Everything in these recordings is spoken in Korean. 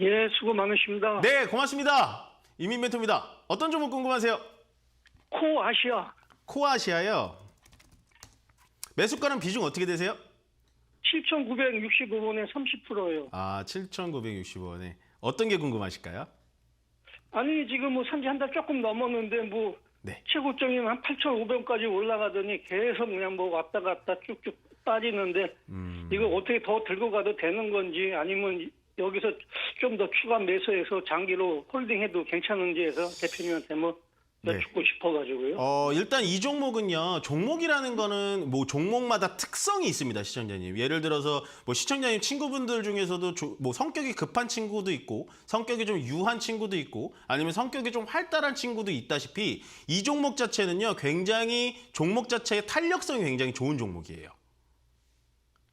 예, 수고 많으십니다. 네, 고맙습니다. 이민 멘토입니다. 어떤 종목 궁금하세요? 코 아시아 코아시아요. 매수가는 비중 어떻게 되세요? 7,965원에 30%예요. 아, 7,960원에. 어떤 게 궁금하실까요? 아니 지금 뭐 산지 한 달 조금 넘었는데 뭐 네. 최고점이 한 8,500원까지 올라가더니 계속 그냥 뭐 왔다 갔다 쭉쭉 빠지는데 음. 이거 어떻게 더 들고 가도 되는 건지 아니면 여기서 좀 더 추가 매수해서 장기로 홀딩해도 괜찮은지 해서 대표님한테 뭐 네. 여쭙고 싶어가지고요. 어, 일단 이 종목은요, 종목이라는 거는 뭐 종목마다 특성이 있습니다, 시청자님. 예를 들어서 뭐 시청자님 친구분들 중에서도 조- 뭐 성격이 급한 친구도 있고, 성격이 좀 유한 친구도 있고, 아니면 성격이 좀 활달한 친구도 있다시피 이 종목 자체는요, 굉장히 종목 자체의 탄력성이 굉장히 좋은 종목이에요.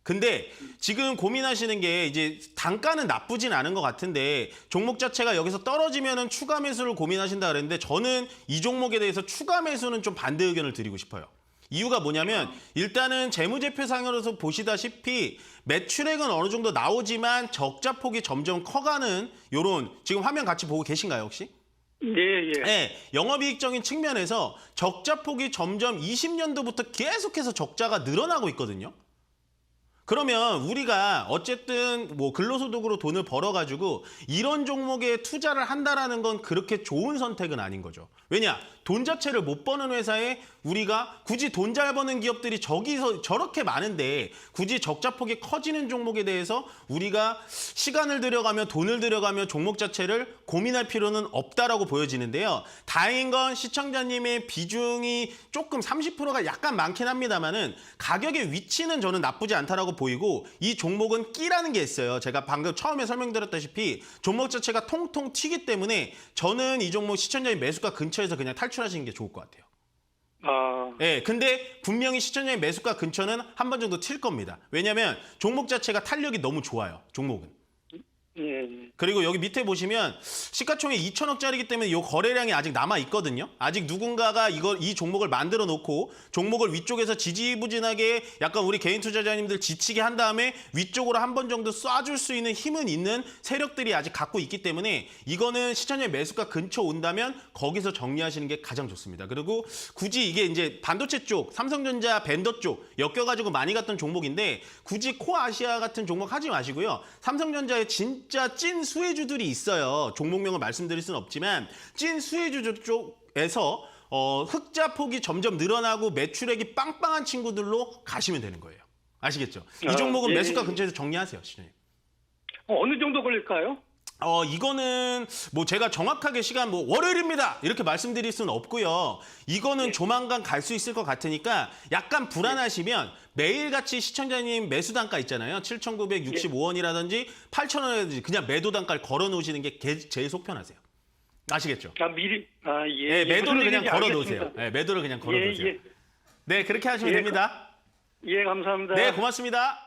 근데 지금 고민하시는 게 이제 단가는 나쁘진 않은 것 같은데 종목 자체가 여기서 떨어지면은 추가 매수를 고민하신다 그랬는데 저는 이 종목에 대해서 추가 매수는 좀 반대 의견을 드리고 싶어요. 이유가 뭐냐면 일단은 재무제표상으로서 보시다시피 매출액은 어느 정도 나오지만 적자 폭이 점점 커가는 요런 지금 화면 같이 보고 계신가요 혹시? 예, 예. 네, 영업이익적인 측면에서 적자 폭이 점점 20년도부터 계속해서 적자가 늘어나고 있거든요. 그러면 우리가 어쨌든 뭐 근로소득으로 돈을 벌어가지고 이런 종목에 투자를 한다라는 건 그렇게 좋은 선택은 아닌 거죠. 왜냐? 돈 자체를 못 버는 회사에 우리가 굳이 돈 잘 버는 기업들이 저기서 저렇게 많은데 굳이 적자 폭이 커지는 종목에 대해서 우리가 시간을 들여가며 돈을 들여가며 종목 자체를 고민할 필요는 없다라고 보여지는데요. 다행인 건 시청자님의 비중이 조금 30%가 약간 많긴 합니다만은 가격의 위치는 저는 나쁘지 않다라고 보이고 이 종목은 끼라는 게 있어요. 제가 방금 처음에 설명드렸다시피 종목 자체가 통통 튀기 때문에 저는 이 종목 시청자님 매수가 근처에서 그냥 탈출 하시는 게 좋을 것 같아요. 아, 예, 근데 분명히 시청자의 매수가 근처는 한 번 정도 튈 겁니다. 왜냐면 종목 자체가 탄력이 너무 좋아요. 종목은. 예, 예. 그리고 여기 밑에 보시면 시가총액 2천억짜리기 때문에 이 거래량이 아직 남아 있거든요. 아직 누군가가 이걸 이 종목을 만들어 놓고 종목을 위쪽에서 지지부진하게 약간 우리 개인 투자자님들 지치게 한 다음에 위쪽으로 한 번 정도 쏴줄 수 있는 힘은 있는 세력들이 아직 갖고 있기 때문에 이거는 시청자의 매수가 근처 온다면 거기서 정리하시는 게 가장 좋습니다. 그리고 굳이 이게 이제 반도체 쪽, 삼성전자 벤더 쪽 엮여가지고 많이 갔던 종목인데 굳이 코아시아 같은 종목 하지 마시고요. 삼성전자에 진짜 찐 수혜주들이 있어요. 종목명을 말씀드릴 수는 없지만 찐 수혜주 쪽에서 어, 흑자 폭이 점점 늘어나고 매출액이 빵빵한 친구들로 가시면 되는 거예요. 아시겠죠? 이 아, 종목은 예, 매수가 예. 근처에서 정리하세요, 시청님. 어, 어느 정도 걸릴까요? 어, 이거는 뭐 제가 정확하게 시간 뭐 월요일입니다. 이렇게 말씀드릴 수는 없고요. 이거는 조만간 갈 수 있을 것 같으니까 약간 불안하시면 매일같이 시청자님 매수 단가 있잖아요. 7,965원이라든지 8,000원이라든지 그냥 매도 단가를 걸어 놓으시는 게 개- 제일 속편하세요. 아시겠죠? 아, 미리, 아, 예. 예, 매도를 무슨 그냥 걸어 놓으세요. 예, 매도를 그냥 걸어 예, 놓으세요. 예. 네, 그렇게 하시면 예, 됩니다. 예, 감사합니다. 네, 고맙습니다.